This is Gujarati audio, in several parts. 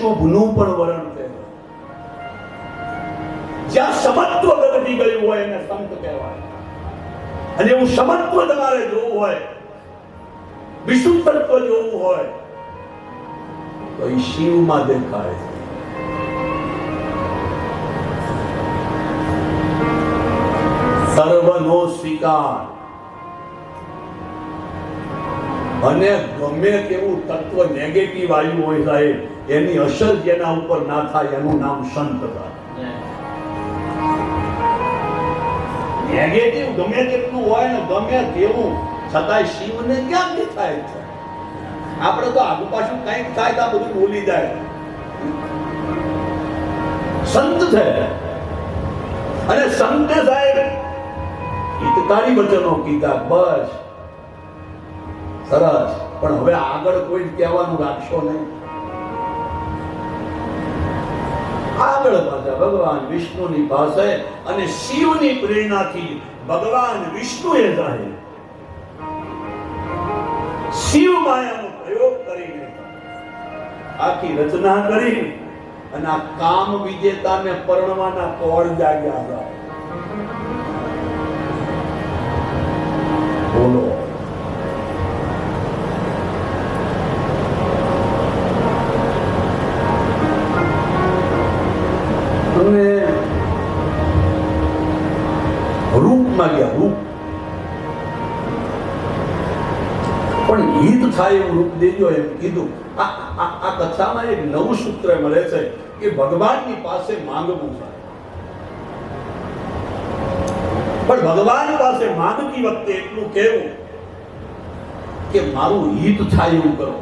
અશુભનું પણ વરણ કહેવાય જ્યાં સમત્વ ગગડી ગયું હોય એને સંત કહેવાય. અને એવું સમત્વ તમારે જોવું હોય તત્વ જોવું હોય, તો એ શિવમાં દેખાય છે. સર્વનો સ્વીકાર. અને ગમે તેવું તત્વ નેગેટિવ આવ્યું હોય સાહેબ એની અસર જેના ઉપર ના થાય એનું નામ સંત નેગેટિવ ગમે તેટલું હોય ને ગમે તેવું, છતાંય શિવને ક્યાં દેખાય છે? આપણે તો આગુ પાછું કંઈક થાય તો બધું ભૂલી જાય. સંત છે. અને સંતે સાહેબ હિતકારી વચનો કીધા, બસ. સરસ. પણ હવે આગળ કોઈ કહેવાનું રાખશો નહીં. આગળ પાછા ભગવાન વિષ્ણુની પાસે અને શિવની પ્રેરણાથી ભગવાન વિષ્ણુએ જાહેર શિવ માયાનો પ્રયોગ કરીને આખી રચના કરી અને આ કામ વિજેતાને પરણવાના કોળ જાગ્યા હતા. રૂપમાં ગયા પણ હિત થાય એવું રૂપ દેજો એમ કીધું આ આ- કથામાં એક નવું સૂત્ર મળે છે કે ભગવાનની પાસે માંગવું થાય પણ ભગવાન પાસે માંગતી વખતે એટલું કહેવું કે મારું હિત થાય એવું કરો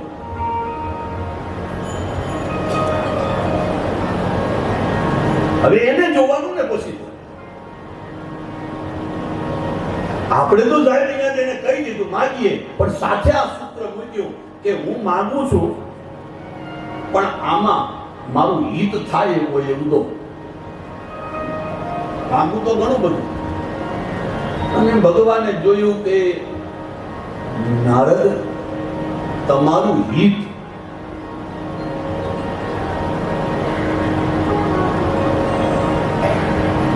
હવે એને જોવાનું આપણે તો સાહેબ અહીંયા તેને કહી દીધું, માગીએ. પણ સાથે આ સૂત્ર મૂક્યું કે હું માગું છું, પણ આમાં મારું હિત થાય એવું હોય એવું તો. માગું તો ઘણું બધું. અને ભગવાને જોયું કે નારદ તમારું હિત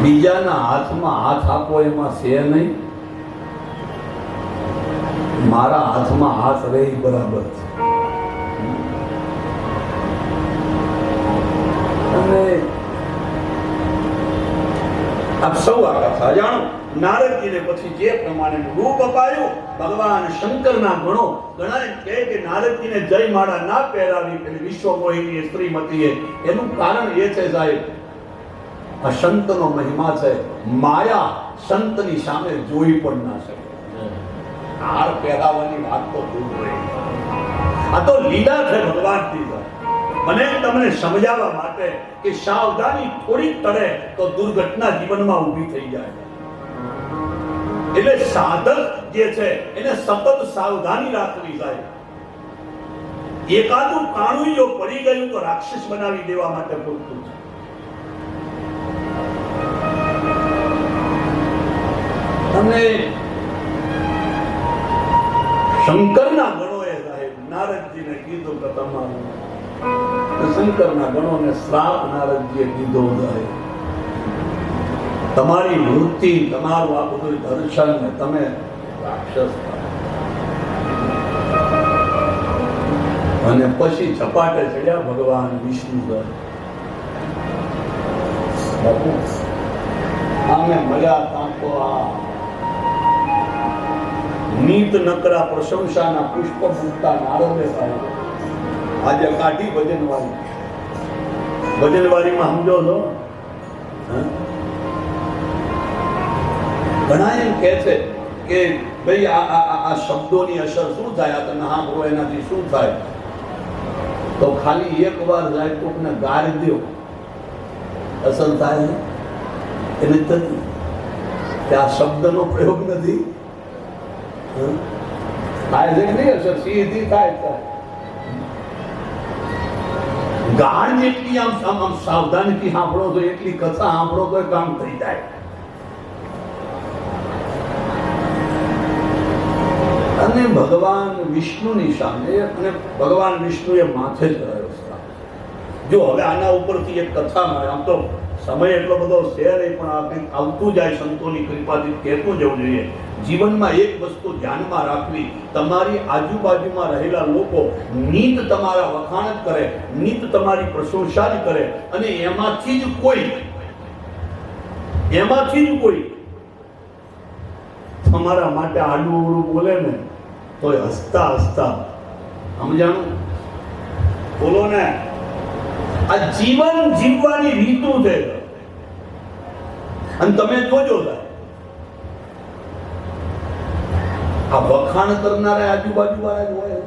બીજાના હાથમાં હાથ આપો એમાં છે નહીં. મારા હાથમાં હાથ રહે બરાબર અને આપ સૌ આ કથા જાણો, નારદજીને પછી જે પ્રમાણે રૂપ અપાયું, ભગવાન શંકરના ગણો ગણાય કહે કે નારદજીને જય માળા ના પહેરાવી પેલી વિશ્વ મોહિની શ્રીમતીએ. એનું કારણ એ છે સાહેબ, આ સંતનો મહિમા છે, માયા સંતની સામે જોઈ પણ ના શકે. હાર પહેરાવાની વાત તો દૂર રહી આ તો લીલા છે ભગવાનની મને તમને સમજાવવા માટે કે સાવધાની થોડી તળે તો દુર્ઘટના જીવનમાં ઊભી થઈ જાય. એટલે સાધક જે છે, એને સતત સાવધાની રાખવી થાય એકાદું કાણું જો પડી ગયું તો રાક્ષસ બનાવી દેવા માટે પૂરતું છે. અને શંકરના ગણોએ સાહેબ નારદજીને કીધું કે તમારું. શંકરના ગણોને શ્રાપ નારદજીએ કીધો સાહેબ. તમારી વૃત્તિ, તમારું આ બધું દર્શન ને તમે રાક્ષસ અને પછી છપાટે ચડ્યા ભગવાન વિષ્ણુ બાપુ, આમે મજા તાંકો આ નીત નકરા પ્રશંસાના પુષ્પ મૂકતા નારદે સાહેબ આજે કાઢી ભજનવારી ભજનવારીમાં સમજો છો? ઘણા એમ કહે છે કે ભાઈ આ આ આ- શબ્દોની અસર શું થાય? આ તમે સાંભળો એનાથી શું થાય? તો ખાલી એક વાર જાય ને ગાળી દેવો અસર થાય એને થતી. આ શબ્દનો પ્રયોગ નથી. એટલી કથા સાંભળો તો કામ થઈ જાય. અને ભગવાન વિષ્ણુની સામે અને ભગવાન વિષ્ણુએ માથે જ રહ્યો જો હવે આના ઉપરથી એક કથા મળે આમ તો સમય એટલો બધો શેર પણ આવતું જાય સંતોની કૃપાથી, કહેતું જવું જોઈએ. જીવનમાં એક વસ્તુ ધ્યાનમાં રાખવી તમારી આજુબાજુમાં રહેલા લોકો નીત તમારા વખાણ કરે નીત તમારી પ્રશંસા જ કરે અને એમાંથી જ કોઈ એમાંથી જ કોઈ તમારા માટે આડું અવડું બોલે ને તો હસતા હસતા સમજાણું? બોલો ને. આ જીવન જીવવાની રીતું છે. અને તમે જોજો સાહેબ, આ વખાણ કરનારા આજુબાજુ વાળા જ હોય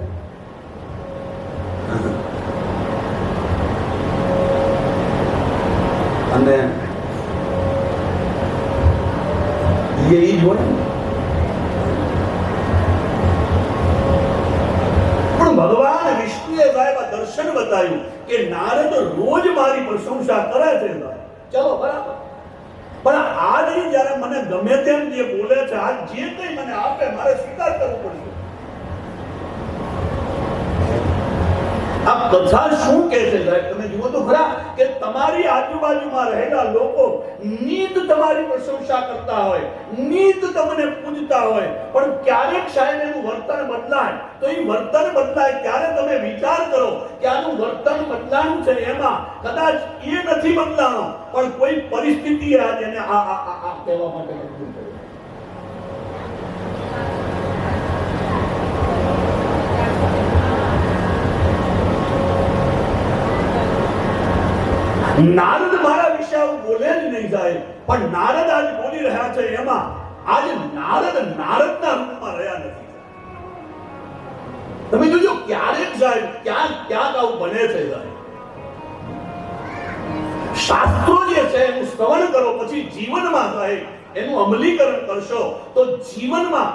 અને એ ઈ જ હોય ને. પણ ભગવાન વિષ્ણુએ સાહેબ આ દર્શન બતાવ્યું કે નારદ રોજ મારી પ્રશંસા કરે છે સાહેબ. ચલો બરાબર પણ આજ જયારે મને ગમે તેમ જે બોલે છે, આજ જે કંઈ મને આપે, મારે સ્વીકાર કરવો પડશે. આ કથા શું કહે છે, સાહેબ? જુઓ કે તમારી આજુબાજુમાં રહેલા લોકો નીત તમારી પ્રશંસા કરતા હોય, નીત તમને પૂજતા હોય, પણ ક્યારેક સાહેબ એનું વર્તન બદલાય. તો એ વર્તન બદલાય ત્યારે તમે વિચાર કરો કે આનું વર્તન બદલાનું છે એમાં. કદાચ એ નથી બદલાણો, પણ કોઈ પરિસ્થિતિએ આજે આ આ આ કહેવા માટે નારદ મારા વિશે આવું બોલે જ નહીં સાહેબ. પણ નારદ આજ બોલી રહ્યા છે એમાં. આજ નારદ નારદના રૂપમાં રહ્યા નથી. તમે જોજો ક્યારેક સાહેબ, ક્યાંક ક્યાંક આવું બને છે સાહેબ. શાસ્ત્રો જે છે એનું શ્રવણ કરો, પછી જીવનમાં સાહેબ એનું અમલીકરણ કરશો તો જીવનમાં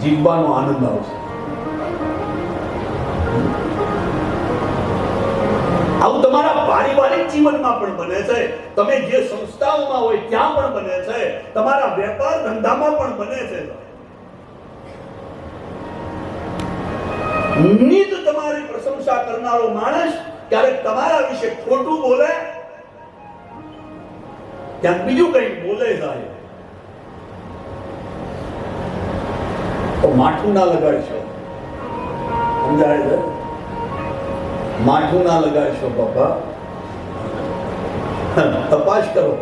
જીવવાનો આનંદ આવશે. જીવનમાં પણ બને છે. તમે જે સંસ્થાઓમાં હોય ત્યાં પણ બને છે. તમારા વેપાર ધંધામાં પણ બને છે. નિત તમારી પ્રશંસા કરનારો માણસ ક્યારેક તમારા વિશે ખોટું બોલે, ક્યાંક બીજું કંઈક બોલે જાય. તો માઠું ના લગાડશો. સમજાય છે? માઠું ના લગાડશો બાપા તપાસ કરો.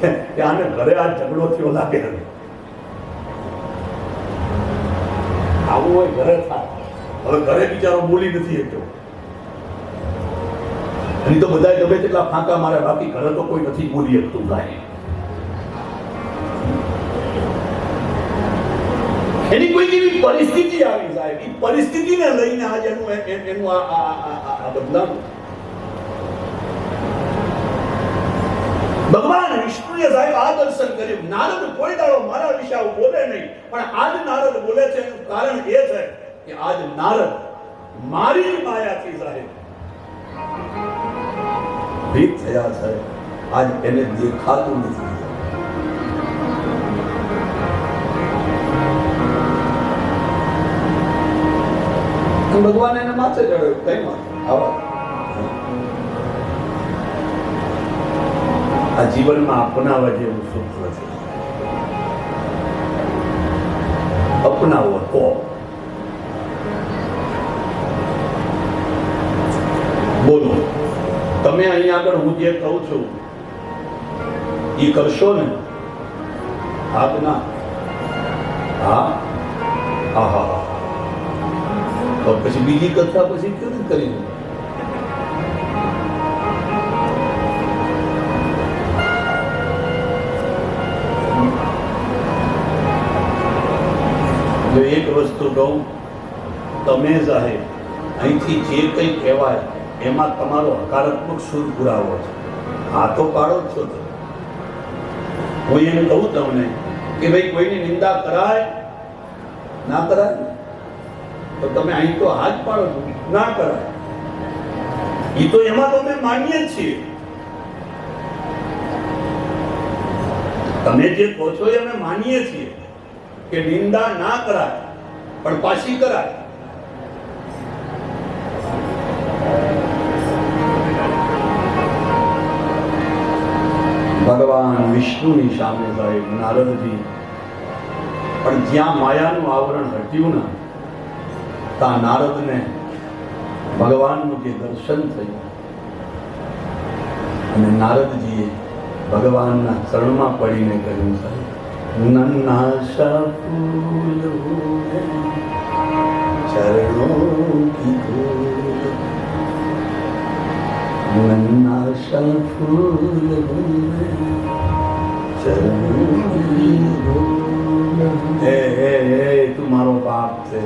કે આને ઘરે આ ઝઘડો થયો લાગે. આવું હોય ઘરે થાય. હવે ઘરે બિચારો બોલી નથી એટલો અહીં તો બધા ગમે તેટલા ફાંકા મારે બાકી ઘરે તો કોઈ નથી બોલી શકતું કાંઈ. એની કોઈ એવી પરિસ્થિતિ આવી સાહેબ? એ પરિસ્થિતિને લઈને આજે એનું એનું આ બદલાવ. ભગવાન વિષ્ણુએ સાહેબ આ દર્શન કર્યું. નારદ કોઈ દાડો મારા વિશે આવું બોલે નહીં, પણ આજ નારદ બોલે છે એનું કારણ એ છે કે આજ નારદ મારી માયાથી સાહેબ ભીત થયા છે. આજ એને દેખાતું નથી. ભગવાન એને માથે ચડ્યો. કઈ માથે આવા. આ જીવનમાં અપનાવવા જેવું સુખ નથી. અપનાવો તો. બોલો, તમે અહીંયા આગળ હું જે કહું છું, એ કરશો ને? હા કે હા હા? હા હા તો પછી બીજી કથા પછી કેવી કરી કરી જો એક વસ્તુ કહું, તમે સાહેબ અહીંથી જે કંઈ કહેવાય, એમાં તમારો હકારાત્મક સુર પુરાવો છે. આ તો પાડો છો તમે. હું એમ કહું તમને કે ભાઈ, કોઈની નિંદા કરાય? ના કરાય તો તમે અહીં તો હાથ પાડો છો. ના કરાય. એ તો એમાં તો અમે માનીએ છીએ. તમે જે કહો છો એ અમે માનીએ છીએ. કે નિંદા ના કરાય, પણ પાછી કરાય. ભગવાન વિષ્ણુની સામે સાહેબ નારદજી, પણ જ્યાં માયાનું આવરણ હટ્યું ના, ત્યાં નારદને ભગવાનનું જે દર્શન થયું, અને નારદજીએ ભગવાનના ચરણમાં પડીને કહ્યું, સાહેબ નન્નાશા ફૂલ હો ચરણો કી ધૂલ નન્નાશા ફૂલ હો ચરણો કી ધૂલ હે હે હે તું મારો બાપ છે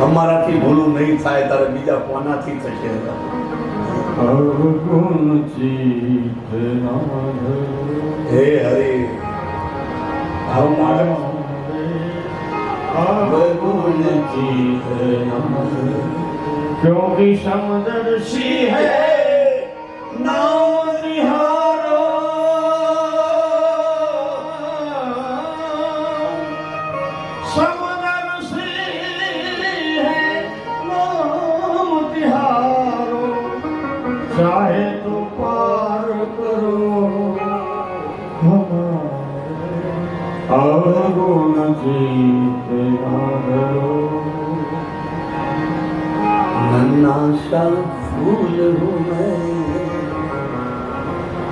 અમારાથી ભૂલું નહીં થાય તારે બીજા કોનાથી થશે અવગુણ ચિત્ત નાધ હે હરે આવું મારે અવગુણ ચિત્ત નાધ क्योंकि समदर्शी है ચાહે તો પાર કરો અવગુણ જીતે આદરો નન્ના સલ ફૂલ હુમે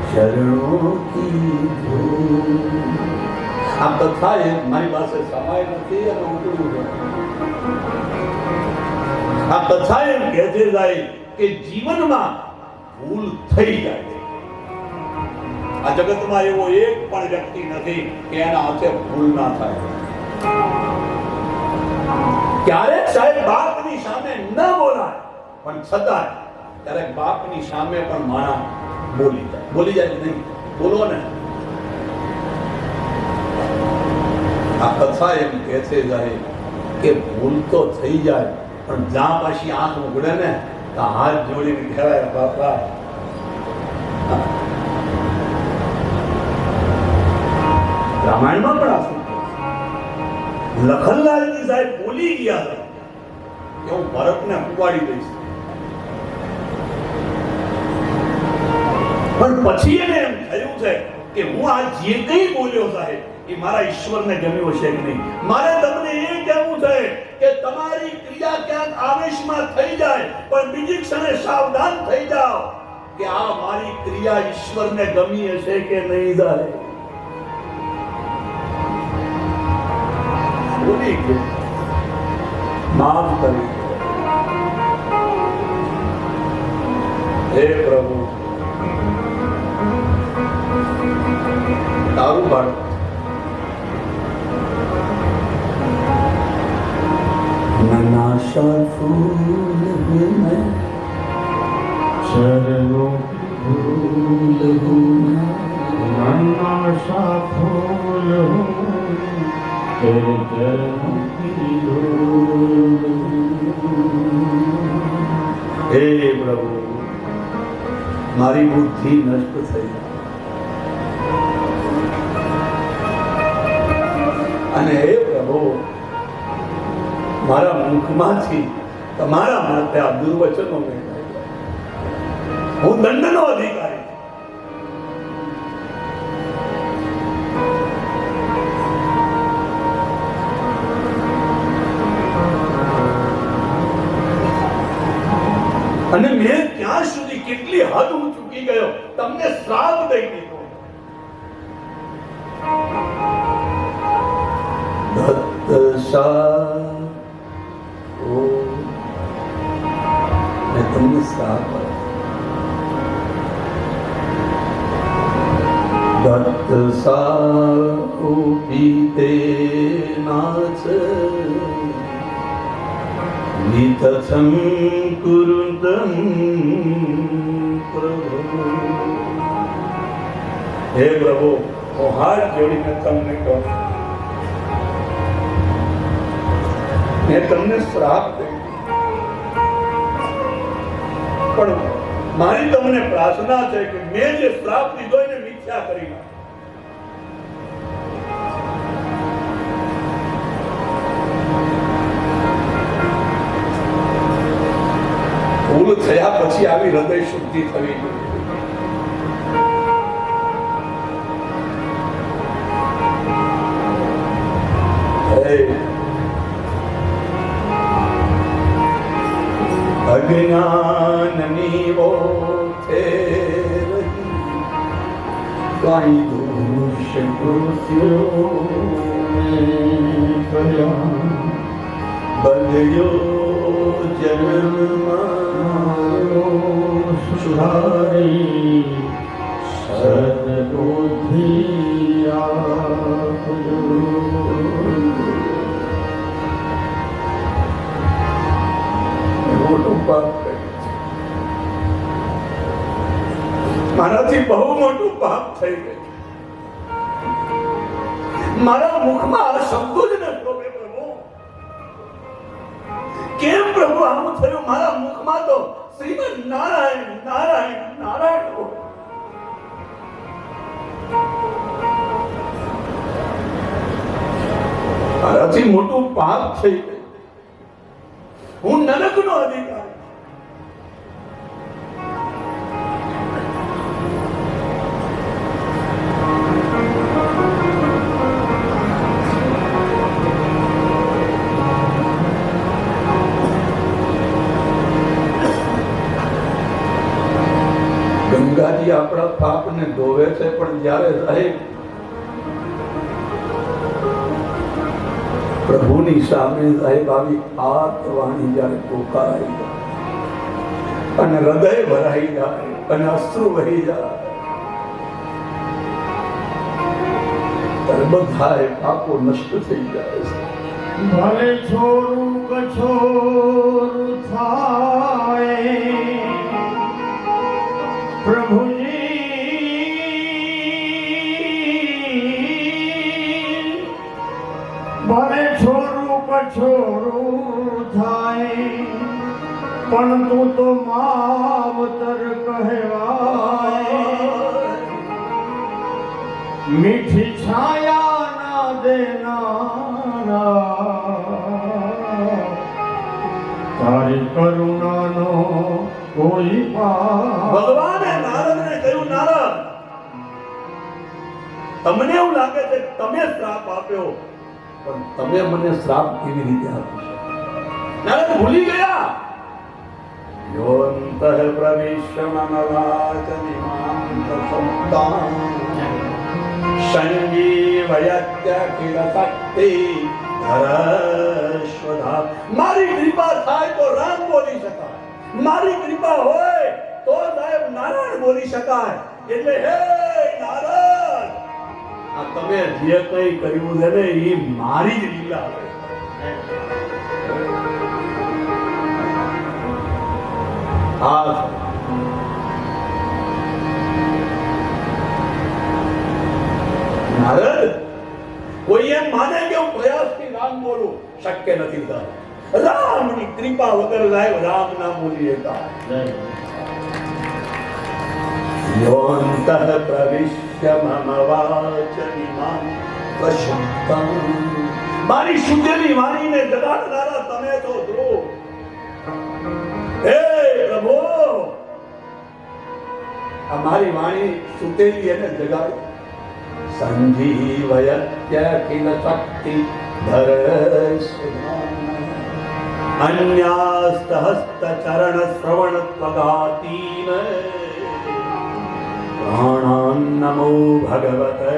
ચરણો કી આ તો થાય મારી પાસે સમય નથી અને ઉતર્યું આ કથા એમ કહેતી જાય કે જીવનમાં ભૂલ થઈ જાય આ જગતમાં એવો એક પણ વ્યક્તિ નથી કે એના હાથે ભૂલ ના થાય. ક્યારેક સાહેબ બાપની સામે ન બોલાય, પણ છતાંય ક્યારેક બાપની સામે પણ માણા બોલી જાય. બોલી જાય નહીં? બોલો ને. આ કથા એમ કહે છે સાહેબ કે ભૂલ તો થઈ જાય, પણ જ્યાં પાછી આંખ ઉગડે ને હાથ જોડીને કહેવાય, બાપા. રામાયણમાં પણ આ શું કહે છે? લખનલાલજી સાહેબ બોલી ગયા કે હું ભરતને ઉપાડી દઈશ. પણ પછી એને એમ થયું છે કે હું આ જે કંઈ બોલ્યો સાહેબ, એ મારા ઈશ્વરને ગમ્યો છે કે નહીં? મારે તમને આવેશમાં થઈ જાય, પણ બીજી ક્ષણે સાવધાન થઈ જાઓ કે આ મારી ક્રિયા ઈશ્વરને ગમી હશે કે નહીં જાય માફ કરી હે પ્રભુ, તારું બાળક નનાશા ફૂલ હું મેં चरणों की ફૂલ હું नन्ना सा फूल हूँ तेरे चरणों की धूल હે પ્રભુ મારી બુદ્ધિ નષ્ટ થઈ અને હે પ્રભુ મારા મુખમાંથી તમારા માટે આ દુર્વચનો હું દંડનો અધિકારી નિતથં કુરુદં પ્રભુ હે પ્રભુ હું હાથ જોડીને તમને કહું મેં તમને શ્રાપ દીધો પણ મારી તમને પ્રાર્થના છે કે મેં જે શ્રાપ લીધો એને મિથ્યા કરી નાખો ભૂલ થયા પછી આવી હૃદય શુદ્ધિ થવી અજ્ઞાનની મારો સુધારી સદબુદ્ધિ મોટું પાપ મારાથી બહુ મોટું પાપ થઈ ગયું. મારા મુખમાં આ શબ્દો જ ન શોભે પ્રભુ કેમ પ્રભુ આમ થયું મારા મુખમાં તો શ્રીમદ નારાયણ નારાયણ નારાયણ. મારાથી મોટું પાપ થઈ ગયું પ્રભુની સામે સાહેબ આવી આત વાણી જ્યારે પોકારાઈ અને હૃદય ભરાઈ જાય અને અશ્રુ વહી જાય. બધા પાપો નષ્ટ થઈ જાય છે. ભલે છોરું કછોરું થાય. છોરું થાય. પણ તું તો માવતર કહેવાય. મીઠી છાયા ના દેનારા. તારી કરુણાનો કોઈ ભગવાને નારદને કહ્યું, નારદ, તમને એવું લાગે છે તમે શ્રાપ આપ્યો? પણ તમે મને શ્રાપ કેવી રીતે આપો શકો ભૂલી ગયા? યોંતઃ મારી કૃપા થાય તો રામ બોલી શકાય. મારી કૃપા હોય તો સાહેબ નારાયણ બોલી શકાય. એટલે હે નારાયણ આ તમે જે કઈ કર્યું છે ને એ મારી જ લીલા હા. કોઈ એમ માને કે હું પ્રયાસથી રામ બોલું? શક્ય નથી થતું રામની કૃપા વગર લાઈવ રામ ના બોલી શકાય યોંતઃ પ્રવિશ મમ વાચમિમાં મારી શુદ્ધેલી વાણીને જગાડનારા તમે તો ધ્રુવ હે પ્રભુ આ મારી વાણી સુતેલી એને જગાડી સંજીવયત્યખિલ શક્તિ અન્યાસ્ત હસ્ત ચરણ શ્રવણ ત્વગાતીન પ્રાણાન नमो भगवते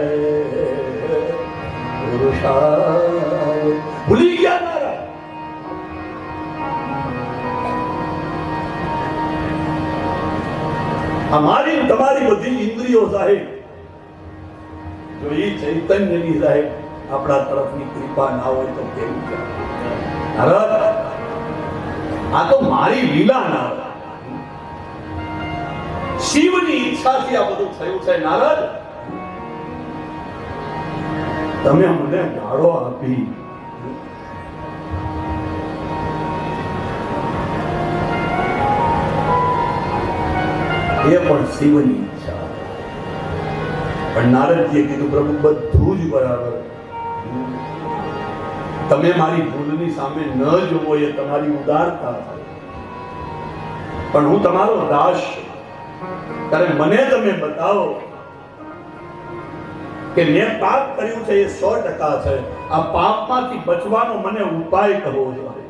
પુરુષાય ભૂલી ગયા મારા અમારી ને તમારી બધી ઇન્દ્રિયો સાહેબ જો એ ચૈતન્યની સાહેબ આપણા તરફની કૃપા ના હોય તો કેવું આ તો મારી લીલા નારદ શિવની ઈચ્છાથી આ બધું થયું છે, નારદ. તમે મને ગાળો આપી. એ પણ શિવની ઈચ્છા. પણ નારદજીએ કીધું, પ્રભુ, બધું જ બરાબર. તમે મારી ભૂલની સામે ન જોવો એ તમારી ઉદારતા પણ હું તમારો દાસ છું. ત્યારે મને તમે બતાવો કે મેં પાપ કર્યું છે એ સો ટકા છે. આ પાપમાંથી બચવાનો મને ઉપાય કરવો જોઈએ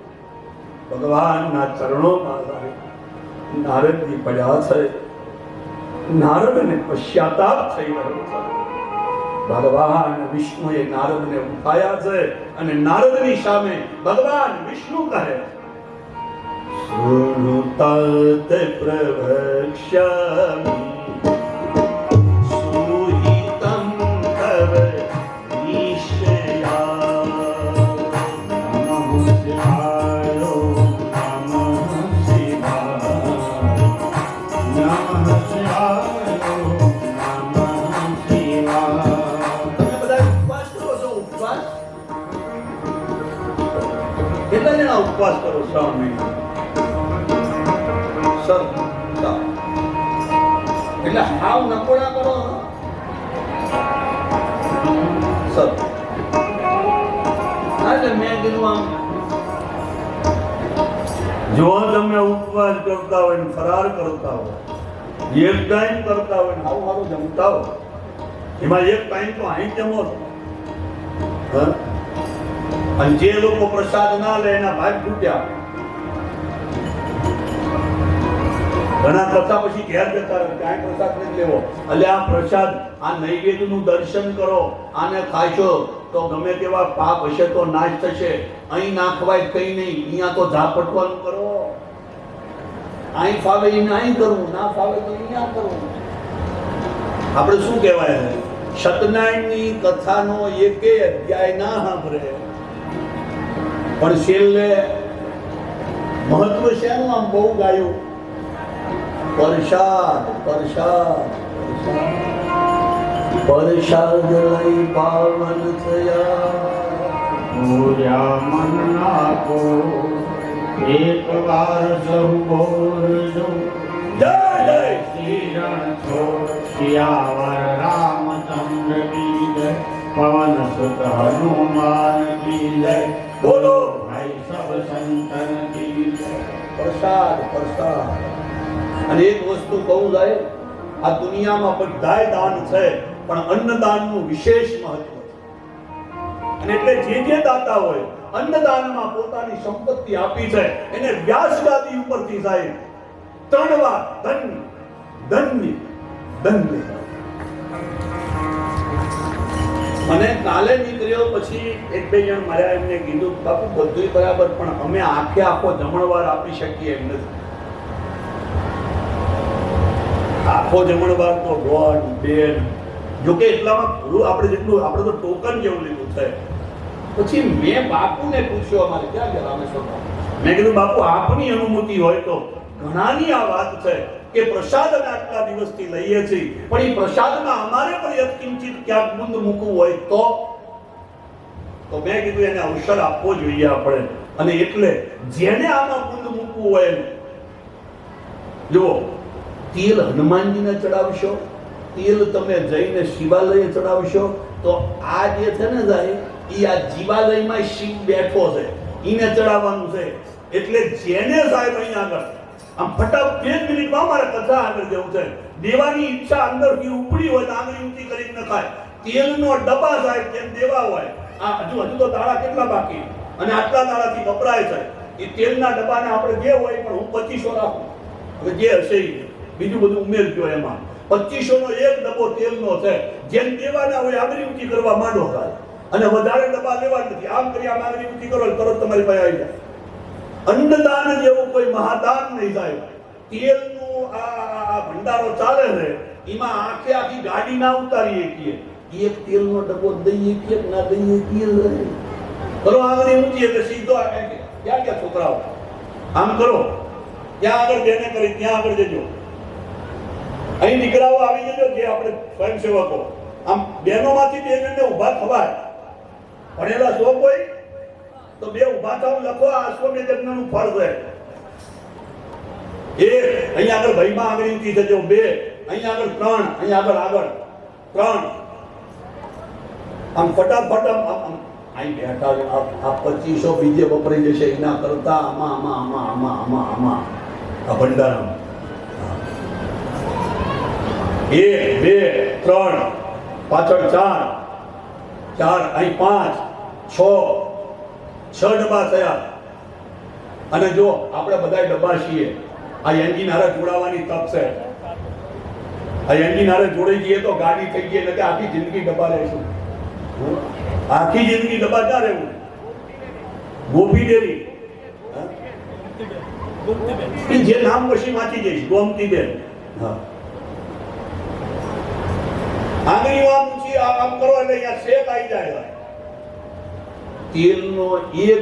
ભગવાનના ચરણોમાં. નારદજી પડ્યા છે. નારદને પશ્ચાતાપ થઈ રહ્યો છે. ભગવાન વિષ્ણુએ નારદને ઉઠાયા છે અને નારદની સામે ભગવાન વિષ્ણુ કહે છો. ઉપવાસ કેટલા જણા ઉપવાસ કરો સર. એટલે હાવ નકોડા કરો આમ. જો તમે ઉપવાસ કરતા હોય ફરાર કરતા હોય, એક ટાઈમ કરતા હોય ને મારું જમતા હોય, એમાં એક ટાઈમ તો અહીં જમો છો. અને જે લોકો પ્રસાદ ના લે એના ભાગ તૂટ્યા. ઘણા કરતા પછી ઘેર જતા રહે ક્યાંય પ્રસાદ નથી લેવો. એટલે આ પ્રસાદ, આ નૈવેદ્યનું દર્શન કરો, આને ખાશો, તો ગમે તેવા પાપ હશે તો નાશ થશે. અહીં નાખવાય કઈ નહીં, અહીંયા તો ઝાપટવાનું કરો. અહીં ફાવે એને અહીં કરવું, ના ફાવે તો અહીંયા કરવું. આપણે શું કહેવાય? સતનારાયણની કથાનો એકે અધ્યાય ના સાંભળે. પણ છેલ્લે મહત્વ શેનું આમ બહુ ગાયું? પ્રસાદ પ્રસાદ પ્રસાદ. લઈ પાવન થયા. પૂર્યા મન નાખો એક વાર સૌ બોલજો. જય જય. શ્રીરણ છો શિયાવર રામચંદ્ર કી જય. પવન સુત હનુમાન કી જય. બોલો. ભાઈ સબ સંતન કી જય. પ્રસાદ પ્રસાદ. અને એક વસ્તુ કહું જાય આ દુનિયામાં બધાય દાન છે, પણ અન્નદાનનું વિશેષ મહત્વ છે. અને એટલે જે જે દાતા હોય, અન્નદાનમાં પોતાની સંપત્તિ આપી છે, એને વ્યાસગાદી ઉપરથી સાહેબ, ત્રણ વાર ધન્ય ધન્ય ધન્ય મને કાલે નીકળ્યો પછી એક બે જણ મારા એમને કીધું, બાપુ, બધુંય બરાબર, પણ અમે આખે આખો જમણવાર આપી શકીએ એમ નથી. આખો જમણવાર તો ગોળ બેન જોકે એટલામાં આપણે જેટલું આપણે તો ટોકન જેવું લીધું છે. પછી મેં બાપુને પૂછ્યો અમારે ક્યાં ગયા રામેશ્વરમાં? મેં કીધું બાપુ આપની અનુમતિ હોય તો ઘણાની આ વાત છે કે પ્રસાદ અમે આટલા દિવસથી લઈએ છીએ. પણ એ પ્રસાદમાં અમારે પણ યત્કિંચિત ક્યાંક બુંદ મૂકવું હોય તો તો મેં કીધું એને અવસર આપવો જોઈએ આપણે. અને એટલે જેને આમાં બુંદ મૂકવું હોય જુઓ તેલ હનુમાનજીને ચડાવશો, તેલ તમે જઈને શિવાલયે ચડાવશો, તો આ જે છે ને સાહેબ એ આ જીવાલયમાં શિવ બેઠો છે એને ચડાવવાનું છે. એટલે જેને સાહેબ અહીંયા આગળ, આમ ફટાફટ બે મિનિટમાં અમારે કથા આગળ જવું છે. દેવાની ઈચ્છા અંદરથી ઉપડી હોય તો આગળ ઊંચી કરી નખાય તેલનો ડબ્બા સાહેબ જેમ દેવા હોય, આ હજુ હજુ તો તાળા કેટલા બાકી? અને આટલા તાળાથી વપરાય છે. એ તેલના ડબ્બાને આપણે જે હોય પણ હું પચીસો રાખું. હવે જે હશે ઈ. બીજું બધું ઉમેરજો એમાં. પચીસો નો એક ડબ્બો તેલનો છે. જેમ દેવાના હોય આગરી ઊંચી કરવા માંડો થાય અને વધારે ડબ્બા લેવા નથી. આમ કરી આમ આગરી ઊંચી કરો તરત તમારી પાસે આવી જાય. અન્નદાન જેવું કોઈ મહાદાન નહીં થાય. તેલનું આ ભંડારો ચાલે છે એમાં આખે આખી ગાડી ના ઉતારી શકીએ. એક તેલનો ડબ્બો દઈએ કે ના દઈએ તેલ કરો આંગળી ઊંચી એટલે સીધો ક્યાં ક્યાં છોકરાઓ? આમ કરો. ત્યાં આગળ જેને કરી, ત્યાં આગળ જજો. અહીં દીકરાઓ આવી જજો જે આપણે સ્વયંસેવકો. આમ બહેનોમાંથી બે જણને ઊભા થવાય. ભણેલા છો કોઈ? તો બે ઊભા થાવ લખો આ અશ્વમેધ યજ્ઞનું ફળ રહે એક, અહીંયા આગળ ભાઈમાં આગળ ઊંચી થજો બે, અહીંયા આગળ ત્રણ, અહીંયા આગળ આગળ ત્રણ. આમ ફટાફટ આમ અહીં બેઠા આ પચીસો બીજે વપરાઈ જશે. એના કરતા આમાં આમાં આમાં આમાં આમાં આમાં. આ ભંડારામાં. એક, બે, ત્રણ, પાછળ ચાર ચાર, અહીં પાંચ, છ છ ડબ્બા થયા. અને જો આપણે બધા ડબ્બા છીએ, આ એન્જિન હારે જોડાવાની તક છે. આ એન્જિન હારે જોડાઈ જઈએ તો ગાડી થઈ ગઈ એટલે આખી જિંદગી ડબ્બા રહેશું આખી જિંદગી ડબ્બા ક્યાં રહેવું? ગોપી ડેરી. જે નામ પછી વાંચી જઈશ ગોમતી બેન હા. આમ ઊંચી આ- આમ કરો એટલે અહીંયા શેક આવી જાય. તેલનો એક